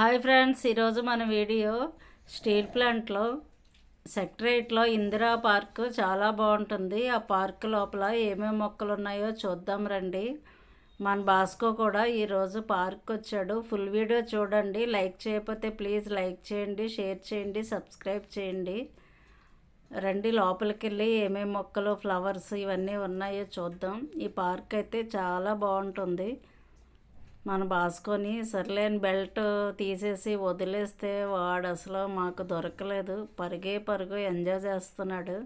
Hi friends ఈరోజు మన video steel ప్లాంట్లో సెక్టరేట్లో ఇందిరా పార్క్ చాలా బాగుంటుంది. ఆ పార్క్ లోపల ఏమేమి మొక్కలు ఉన్నాయో చూద్దాం రండి. మన బాస్కో కూడా ఈరోజు పార్క్ వచ్చాడు. ఫుల్ వీడియో చూడండి. లైక్ చేయకపోతే ప్లీజ్ లైక్ చేయండి షేర్ చేయండి సబ్స్క్రైబ్ చేయండి. రండి లోపలికి వెళ్ళి ఏమేమి మొక్కలు ఫ్లవర్స్ ఇవన్నీ ఉన్నాయో చూద్దాం. ఈ పార్క్ అయితే చాలా బాగుంటుంది. మనం బాసుకొని సర్లేని బెల్ట్ తీసేసి వదిలేస్తే వాడు అసలు మాకు దొరకలేదు. పరిగే పరుగు ఎంజాయ్ చేస్తున్నాడు.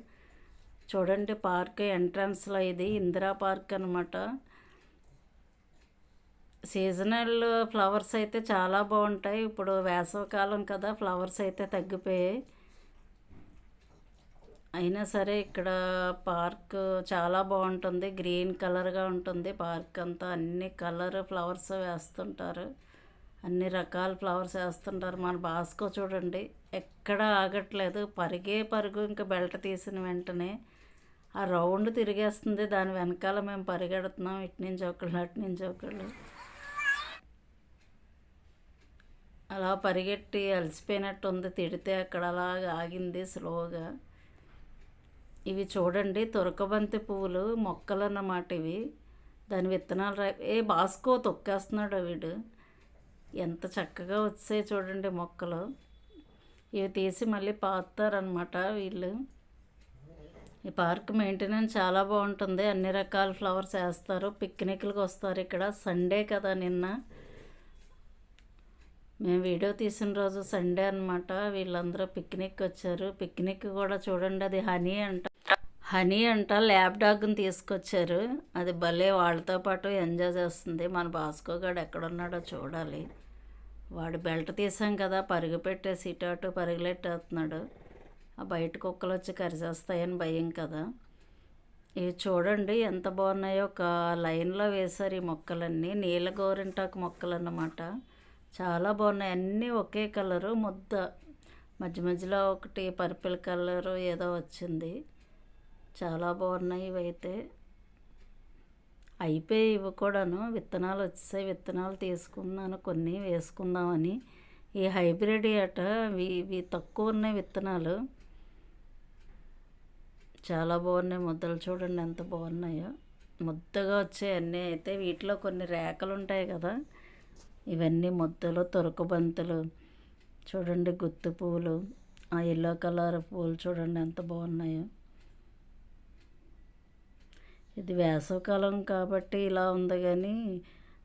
చూడండి పార్క్ ఎంట్రన్స్లో ఇది ఇందిరా పార్క్ అనమాట సీజనల్ ఫ్లవర్స్ అయితే చాలా బాగుంటాయి. ఇప్పుడు వేసవకాలం కదా ఫ్లవర్స్ అయితే తగ్గిపోయాయి. అయినా సరే ఇక్కడ పార్క్ చాలా బాగుంటుంది. గ్రీన్ కలర్గా ఉంటుంది. పార్క్ అంతా అన్ని కలర్ ఫ్లవర్స్ వేస్తుంటారు. అన్ని రకాల ఫ్లవర్స్ వేస్తుంటారు. మన బాస్కో చూడండి. ఎక్కడ ఆగట్లేదు. పరిగే పరుగు ఇంకా బెల్ట్ తీసిన వెంటనే ఆ రౌండ్ తిరిగేస్తుంది. దాని వెనకాల మేము పరిగెడుతున్నాం. ఇటు నుంచి ఒకళ్ళు అటు నుంచి ఒకళ్ళు. అలా పరిగెట్టి అలసిపోయినట్టు ఉంది తిడితే అక్కడ అలా ఆగింది స్లోగా. ఇవి చూడండి తురకబంతి పువ్వులు మొక్కలు అన్నమాట ఇవి. దాని విత్తనాలు రా ఏ బాస్కో తొక్కేస్తున్నాడు వీడు. ఎంత చక్కగా వచ్చాయి చూడండి మొక్కలు. ఇవి తీసి మళ్ళీ పాతారనమాట వీళ్ళు. ఈ పార్క్ మెయింటెనెన్స్ చాలా బాగుంటుంది. అన్ని రకాల ఫ్లవర్స్ వేస్తారు. పిక్నిక్లకు వస్తారు ఇక్కడ. సండే కదా నిన్న. మేము వీడియో తీసిన రోజు సండే అనమాట వీళ్ళందరూ పిక్నిక్ వచ్చారు పిక్నిక్ కూడా చూడండి అది హనీ అంట హనీ అంట ల్యాబ్ డాగ్ని తీసుకొచ్చారు. అది భలే వాళ్ళతో పాటు ఎంజాయ్ చేస్తుంది. మన బాస్కో గారు ఎక్కడున్నాడో చూడాలి. వాడు బెల్ట్ తీసాం కదా పరుగు పెట్టేసి ఇటు అటు పరుగులెట్టేస్తున్నాడు. ఆ బయట కుక్కలు వచ్చి కరిచేస్తాయని భయం కదా. ఇవి చూడండి ఎంత బాగున్నాయో. ఒక లైన్లో వేశారు ఈ మొక్కలన్నీ. నీల గోరింటాకు మొక్కలు అన్నమాట చాలా బాగున్నాయి. అన్నీ ఒకే కలరు ముద్ద. మధ్య మధ్యలో ఒకటి పర్పుల్ కలరు ఏదో వచ్చింది. చాలా బాగున్నాయి ఇవైతే. అయిపోయి ఇవి కూడాను. విత్తనాలు వచ్చేసాయి. విత్తనాలు తీసుకున్నాను కొన్ని వేసుకుందామని. ఈ హైబ్రిడ్ అట ఇవి తక్కువ ఉన్నాయి విత్తనాలు. చాలా బాగున్నాయి. ముద్దలు చూడండి ఎంత బాగున్నాయో. ముద్దగా వచ్చాయి అన్నీ. అయితే వీటిలో కొన్ని రేఖలు ఉంటాయి కదా. ఇవన్నీ ముద్దలు తొరకబంతులు చూడండి గుత్తి పువ్వులు ఆ ఎల్లో కలర్ పువ్వులు చూడండి ఎంత బాగున్నాయో. ఇది వేసవకాలం కాబట్టి ఇలా ఉంది కానీ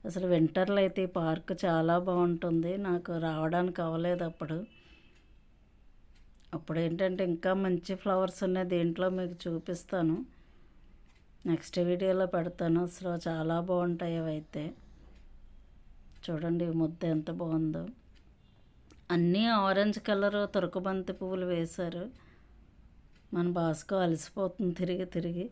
అసలు వింటర్లో అయితే ఈ పార్క్ చాలా బాగుంటుంది. నాకు రావడానికి అవ్వలేదు అప్పుడు. అప్పుడు ఏంటంటే ఇంకా మంచి ఫ్లవర్స్ ఉన్నాయి. దీంట్లో మీకు చూపిస్తాను. నెక్స్ట్ వీడియోలో పెడతాను. అసలు చాలా బాగుంటాయి అవి అయితే. చూడండి ముద్ద ఎంత బాగుందో. అన్నీ ఆరెంజ్ కలర్ తురకబంతి పువ్వులు వేశారు. మన బాస్కో అలసిపోతుంది తిరిగి తిరిగి.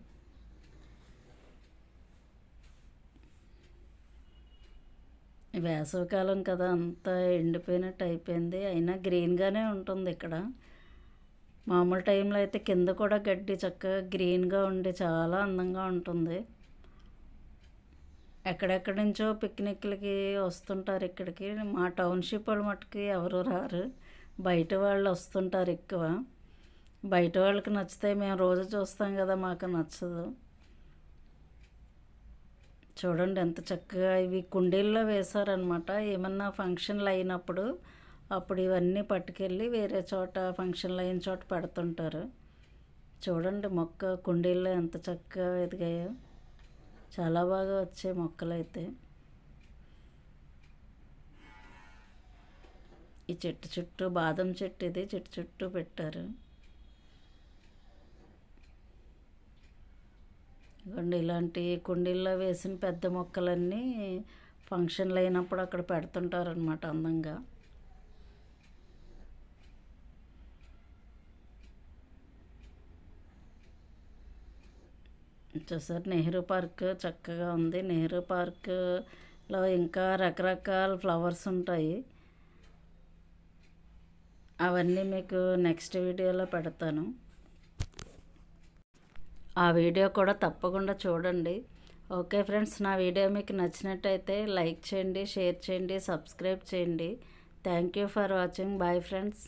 వేసవికాలం కదా అంతా ఎండిపోయినట్టు అయిపోయింది. అయినా గ్రీన్గానే ఉంటుంది ఇక్కడ. మామూలు టైంలో అయితే కింద కూడా గడ్డి చక్కగా గ్రీన్గా ఉండి చాలా అందంగా ఉంటుంది. ఎక్కడెక్కడి నుంచో పిక్నిక్లకి వస్తుంటారు ఇక్కడికి. మా టౌన్షిప్ వాళ్ళ మటుకి ఎవరు రారు. బయట వాళ్ళు వస్తుంటారు ఎక్కువ. బయట వాళ్ళకి నచ్చితే మేము రోజు చూస్తాం కదా మాకు నచ్చదు. చూడండి ఎంత చక్కగా ఇవి కుండీల్లో వేశారనమాట ఏమన్నా ఫంక్షన్లు అయినప్పుడు అప్పుడు ఇవన్నీ పట్టుకెళ్ళి వేరే చోట ఫంక్షన్లు అయిన చోట పెడుతుంటారు. చూడండి మొక్క కుండీల్లో ఎంత చక్కగా ఎదిగాయో. చాలా బాగా వచ్చాయి మొక్కలు అయితే ఈ చెట్టు చుట్టూ బాదం చెట్టు ఇది చెట్టు చుట్టూ పెట్టారు. ఇవ్వండి ఇలాంటి కుండీల్లో వేసిన పెద్ద మొక్కలన్నీ ఫంక్షన్లు అయినప్పుడు అక్కడ పెడుతుంటారనమాట అందంగా. చూసారు నెహ్రూ పార్క్ చక్కగా ఉంది. నెహ్రూ పార్క్లో ఇంకా రకరకాల ఫ్లవర్స్ ఉంటాయి. అవన్నీ మీకు నెక్స్ట్ వీడియోలో పెడతాను. ఆ వీడియో కూడా తప్పకుండా చూడండి. ఓకే ఫ్రెండ్స్ నా వీడియో మీకు నచ్చినట్టయితే లైక్ చేయండి షేర్ చేయండి సబ్స్క్రైబ్ చేయండి. Thank you for watching. Bye friends.